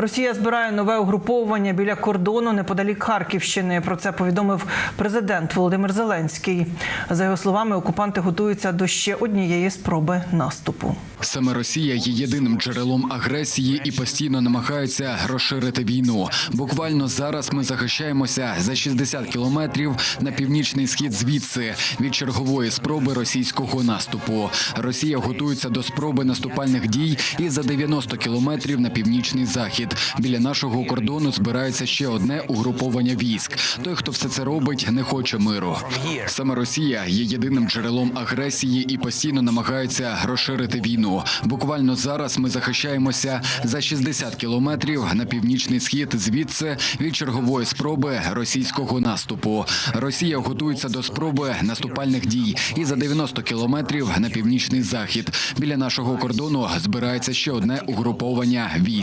Росія збирає нове угруповування біля кордону неподалік Харківщини. Про це повідомив президент Володимир Зеленський. За його словами, окупанти готуються до ще однієї спроби наступу. Саме Росія є єдиним джерелом агресії і постійно намагається розширити війну. Буквально зараз ми захищаємося за 60 кілометрів на північний схід звідси від чергової спроби російського наступу. Росія готується до спроби наступальних дій і за 90 кілометрів на північний захід. Біля нашого кордону збирається ще одне угруповання військ. Той, хто все це робить, не хоче миру. Саме Росія є єдиним джерелом агресії і постійно намагається розширити війну. Буквально зараз ми захищаємося за 60 кілометрів на північний схід звідси від чергової спроби російського наступу. Росія готується до спроби наступальних дій і за 90 кілометрів на північний захід. Біля нашого кордону збирається ще одне угруповання військ.